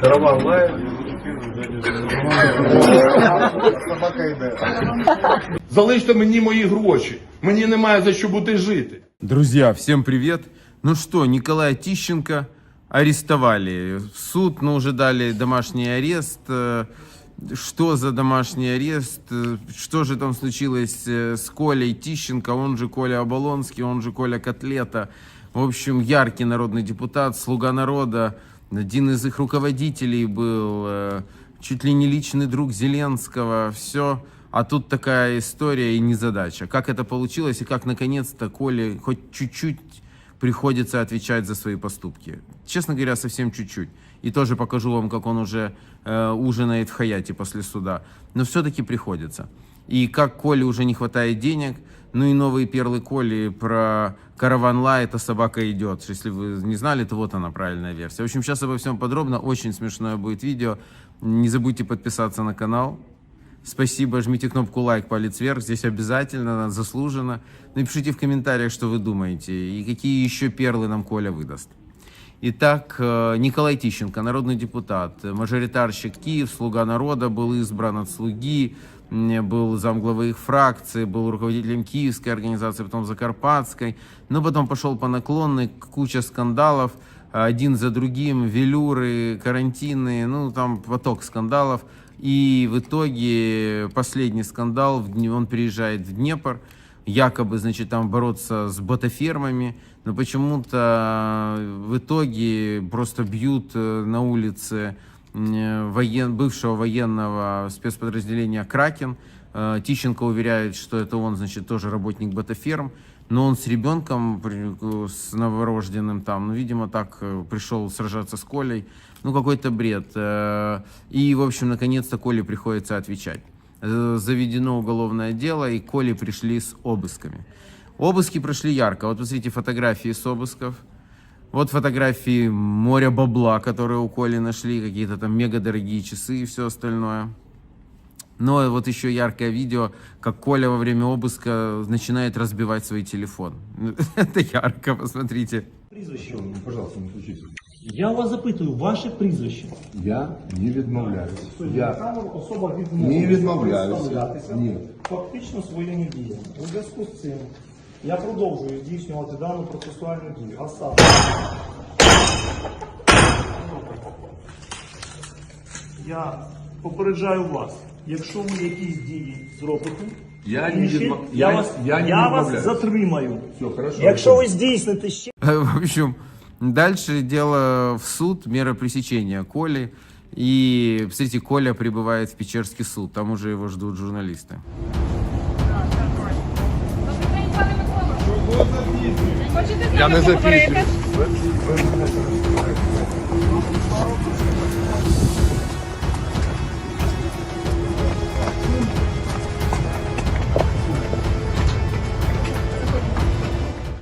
Караван лає. Собака йде. Залиште мені мої гроші. Мені немає за що бути жити. Друзья, всем привет. Ну что, Николая Тищенко арестовали. В суд, ну, уже дали домашний арест. Э, Что за домашний арест? Э, Что же там случилось э, с Колей Тищенко, он же Коля Оболонский, он же Коля Котлета. В общем, яркий народный депутат, слуга народа, один из их руководителей был, э, чуть ли не личный друг Зеленского, все. А тут такая история и незадача. Как это получилось и как наконец-то Коле хоть чуть-чуть приходится отвечать за свои поступки. Честно говоря, совсем чуть-чуть. И тоже покажу вам, как он уже э, ужинает в Хаяте после суда. Но все-таки приходится. И как Коле уже не хватает денег, ну и новые перлы Коли про караван Ла, эта собака идет. Если вы не знали, то вот она правильная версия. В общем, сейчас обо всем подробно. Очень смешное будет видео. Не забудьте подписаться на канал. Спасибо, жмите кнопку лайк, палец вверх, здесь обязательно, заслуженно. Напишите в комментариях, что вы думаете, и какие еще перлы нам Коля выдаст. Итак, э, Николай Тищенко, народный депутат, мажоритарщик Киев, слуга народа, был избран от слуги, был замглавы их фракции, был руководителем киевской организации, потом Закарпатской, но потом пошел по наклонной, куча скандалов, один за другим, велюры, карантины, ну там поток скандалов. И в итоге последний скандал, он приезжает в Днепр, якобы, значит, там бороться с ботафермами, но почему-то в итоге просто бьют э, на улице воен, бывшего военного спецподразделения «Кракен». Э, Тищенко уверяет, что это он, значит, тоже работник ботаферм, но он с ребенком, при- с новорожденным там, ну, видимо, так э, пришел сражаться с Колей. Ну, какой-то бред. Э, И, в общем, наконец-то Коле приходится отвечать. Э, Заведено уголовное дело, и Коле пришли с обысками. Обыски прошли ярко. Вот посмотрите фотографии с обысков. Вот фотографии моря бабла, которые у Коли нашли, какие-то там мега дорогие часы и все остальное. Но вот еще яркое видео, как Коля во время обыска начинает разбивать свой телефон. Это ярко, посмотрите. Прізвище. Пожалуйста, не включите. Я вас запитую, ваше прізвище. Я не відмовляюсь. Я камеру особа Не відмовилась відмовляюся. представлятися Ні. фактично своїми діями. У зв'язку з цим я продовжую здійснювати дану процесуальну дію. А саме я попереджаю вас, якщо ви якісь дії зробите, Я не інші, відмов- я, я- вас, я не я вас відмовляюсь. затримаю. Все, хорошо. Якщо ви здійсните ще В общем, дальше дело в суд, мера пресечения Коли. И, посмотрите, Коля прибывает в Печерский суд. Там уже его ждут журналисты. Я не запізнюю.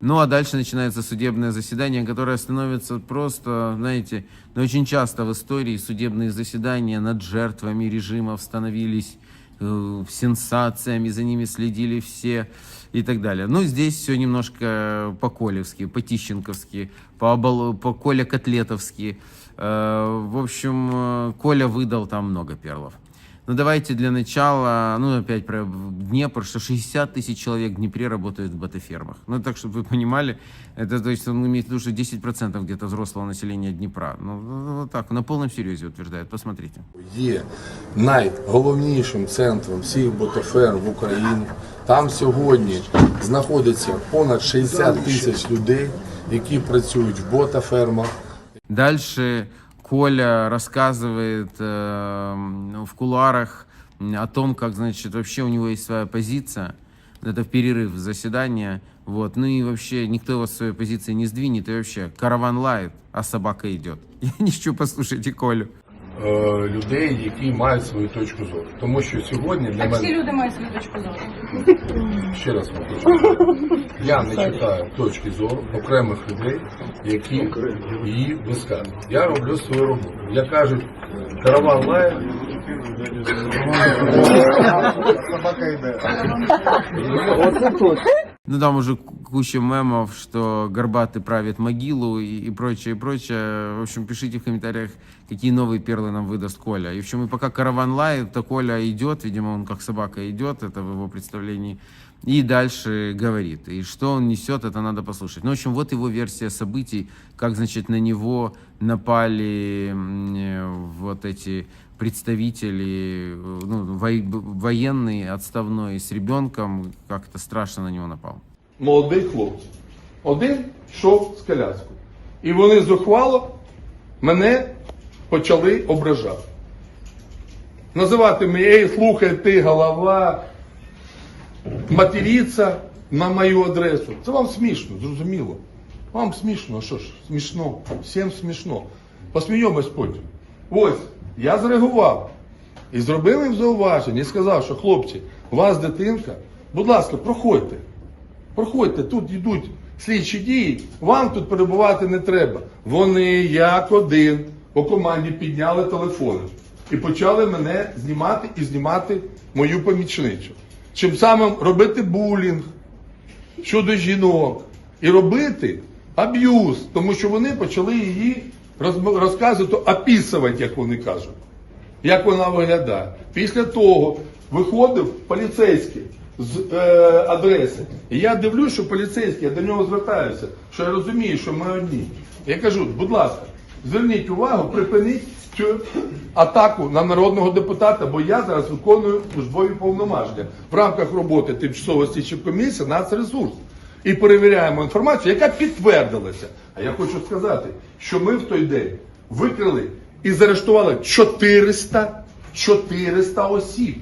Ну а дальше начинается судебное заседание, которое становится просто, знаете, ну, очень часто в истории судебные заседания над жертвами режимов становились э, сенсациями, за ними следили все и так далее. Ну, здесь все немножко по-колевски, по-тищенковски, по, по Коля-котлетовски. Э, в общем, э, Коля выдал там много перлов. Ну, давайте для начала, ну, опять про Днепр, что 60 тысяч человек в Днепре работают в ботафермах. Ну, так, чтобы вы понимали, это, то есть, он имеет в виду, что 10% где-то взрослого населения Днепра. Ну, вот так, на полном серьезе утверждает, посмотрите. Є найголовнішим центром всіх ботафер в Україні. Там сьогодні знаходиться понад 60 тисяч людей, які працюють в ботафермах. Дальше Коля рассказывает э, в кулуарах м, о том, как, значит, вообще у него есть своя позиция. Это в перерыв заседания. Вот. Ну и вообще никто его с своей позиции не сдвинет. И вообще караван лает, а собака идет. Я не хочу, послушайте Колю. Е, людей, які мають свою точку зору. Тому що сьогодні для Так всі люди мають свою точку зору. ще раз вам хочу. Я не читаю точки зору окремих людей, які її висказують. Я роблю свою роботу. Я кажу, караван лає, Собака йде. Ну, там уже ку- куча мемов, что Горбатый правит могилу и, и прочее, и прочее. В общем, пишите в комментариях, какие новые перлы нам выдаст Коля. И в общем, и пока караван лает, то Коля идет, видимо, он как собака идет, это в его представлении, и дальше говорит. И что он несет, это надо послушать. Ну, в общем, вот его версия событий, как, значит, на него напали э, вот эти представители, э, ну, военный, отставной, с ребенком, как-то страшно на него напал. Молодий хлопець. Один йшов з коляскою. І вони зухвало мене почали ображати. Називати мене, ей, слухай, ти голова, матеріться на мою адресу. Це вам смішно, зрозуміло. Вам смішно, що ж, смішно, всім смішно. Посміємось потім. Ось, я зреагував. І зробив їм зауваження і сказав, що хлопці, у вас дитинка, будь ласка, проходьте. Проходьте, тут йдуть слідчі дії, вам тут перебувати не треба. Вони як один по команді підняли телефони і почали мене знімати і знімати мою помічницю. Чим самим робити булінг щодо жінок і робити аб'юз, тому що вони почали її розказувати, описувати, як вони кажуть як вона виглядає. Після того виходив поліцейський з е, адреси. І я дивлюсь, що поліцейський, я до нього звертаюся, що я розумію, що ми одні. Я кажу, будь ласка, зверніть увагу, припиніть цю атаку на народного депутата, бо я зараз виконую службові повноваження в рамках роботи тимчасової слідчої комісії нацресурс. І перевіряємо інформацію, яка підтвердилася. А я хочу сказати, що ми в той день викрили і заарештували 400, 400 осіб.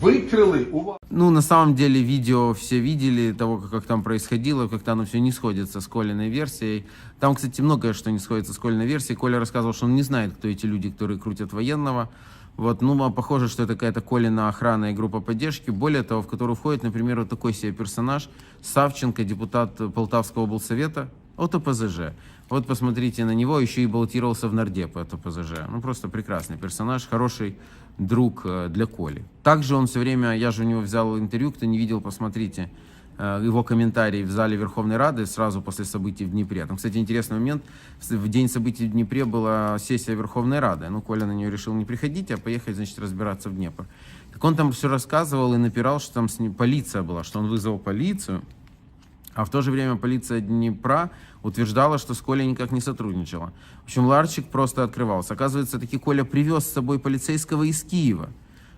Викрили увагу. Ну, на самом деле, видео все видели того, как, как там происходило, как-то оно все не сходится с Колиной версией. Там, кстати, многое что не сходится с Колиной версией. Коля рассказывал, что он не знает, кто эти люди, которые крутят военного. Вот, ну, а похоже, что это какая-то Колина охрана и группа поддержки. Более того, в которую входит, например, вот такой себе персонаж. Савченко, депутат Полтавского облсовета от ОПЗЖ. Вот посмотрите на него, еще и баллотировался в нардеп от ОПЗЖ. Ну, просто прекрасный персонаж, хороший друг э, для Коли. Также он все время, я же у него взял интервью, кто не видел, посмотрите э, его комментарии в зале Верховной Рады сразу после событий в Днепре. Там, кстати, интересный момент. В день событий в Днепре была сессия Верховной Рады. Ну, Коля на нее решил не приходить, а поехать, значит, разбираться в Днепр. Так он там все рассказывал и напирал, что там с ним полиция была, что он вызвал полицию. А в то же время полиция Днепра утверждала, что с Колей никак не сотрудничала. В общем, ларчик просто открывался. Оказывается, таки Коля привез с собой полицейского из Киева.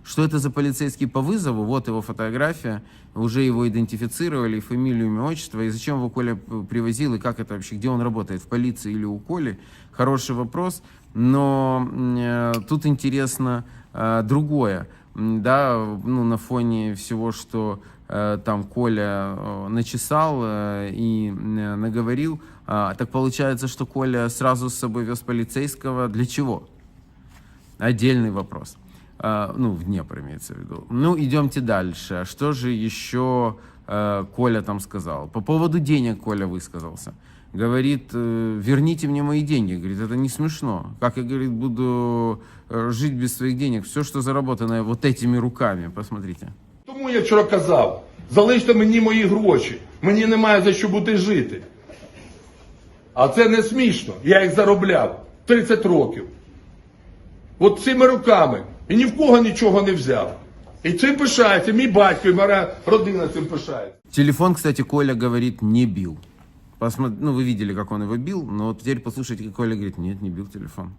Что это за полицейский по вызову? Вот его фотография. Уже его идентифицировали, фамилию, имя, отчество. И зачем его Коля привозил, и как это вообще, где он работает, в полиции или у Коли? Хороший вопрос. Но э, тут интересно э, другое. Да, ну, на фоне всего, что э, там Коля э, начесал э, и э, наговорил, а, так получается, что Коля сразу с собой вез полицейского. Для чего? Отдельный вопрос. А, ну, в Днепр имеется в виду. Ну, идемте дальше. Что же еще э, Коля там сказал? По поводу денег Коля высказался Говорит, э, верните мне мои деньги. Говорит, это не смешно. Как я, говорит, буду э, жить без своих денег? Все, что заработанное вот этими руками. Посмотрите. Тому я вчора казав, залиште мені мої гроші, мені немає за що бути жити. А це не смішно. Я їх заробляв 30 років. От цими руками. І ні в кого нічого не взяв. І цим пишається, мій батько, і моя родина цим пишається. Телефон, кстати, Коля говорит, не бил. Посмо- Ну, вы видели, как он его бил, но вот теперь послушайте, как Коля говорит, нет, не бил телефон.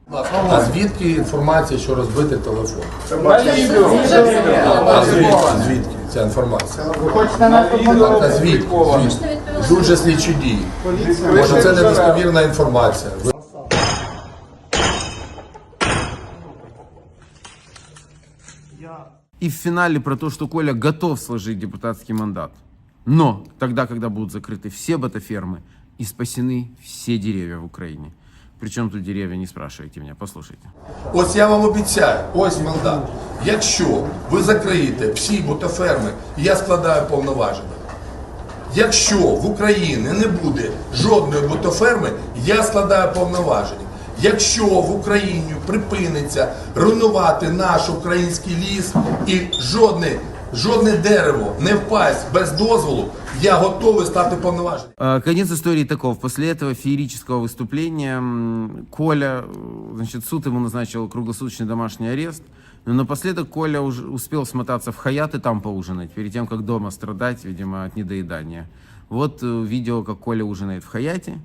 А звідки інформація, що розбитий телефон? А звідки? Звідки ця інформація? Ви хочете нас Так, а звідки? Звідки? Дуже слідчі дії. Може це недостовірна інформація. Ви- Я И в финале про то, что Коля готов сложить депутатский мандат. Но тогда, когда будут закрыты все ботафермы и спасены все деревья в Украине. Причем тут деревья, не спрашивайте меня, послушайте. Ось я вам обіцяю, ось мандат. Якщо ви закриєте всі ботаферми, я складаю повноваження. Якщо в Україні не буде жодної ботоферми, я складаю повноваження. Якщо в Україні припиниться руйнувати наш український ліс і жодний жодне дерево не впасть без дозволу, я готовий стати повноваженим. Конец истории таков. После этого феерического выступления Коля, значит, суд ему назначил круглосуточный домашний арест. Но напоследок Коля уже успел смотаться в Хаят и там поужинать, перед тем, как дома страдать, видимо, от недоедания. Вот видео, как Коля ужинает в Хаяте.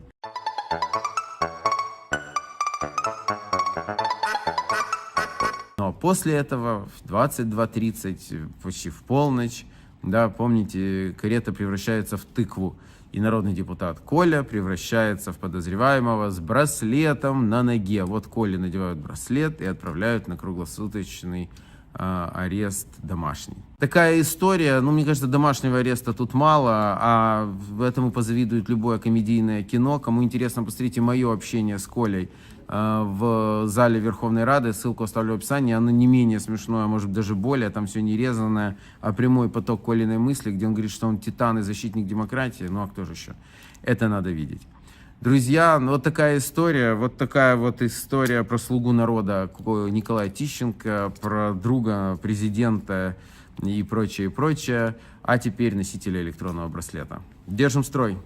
После этого в 22.30, почти в полночь, да, помните, карета превращается в тыкву, и народный депутат Коля превращается в подозреваемого с браслетом на ноге. Вот Коле надевают браслет и отправляют на круглосуточный а, арест домашний. Такая история, ну, мне кажется, домашнего ареста тут мало, а этому позавидует любое комедийное кино. Кому интересно, посмотрите мое общение с Колей э, в зале Верховной Рады. Ссылку оставлю в описании. Оно не менее смешное, а может даже более. Там все не резанное, а прямой поток Колиной мысли, где он говорит, что он титан и защитник демократии. Ну, а кто же еще? Это надо видеть. Друзья, ну вот такая история, вот такая вот история про слугу народа Ко- Николая Тищенко, про друга президента и прочее, и прочее, а теперь носителя электронного браслета. Держим строй!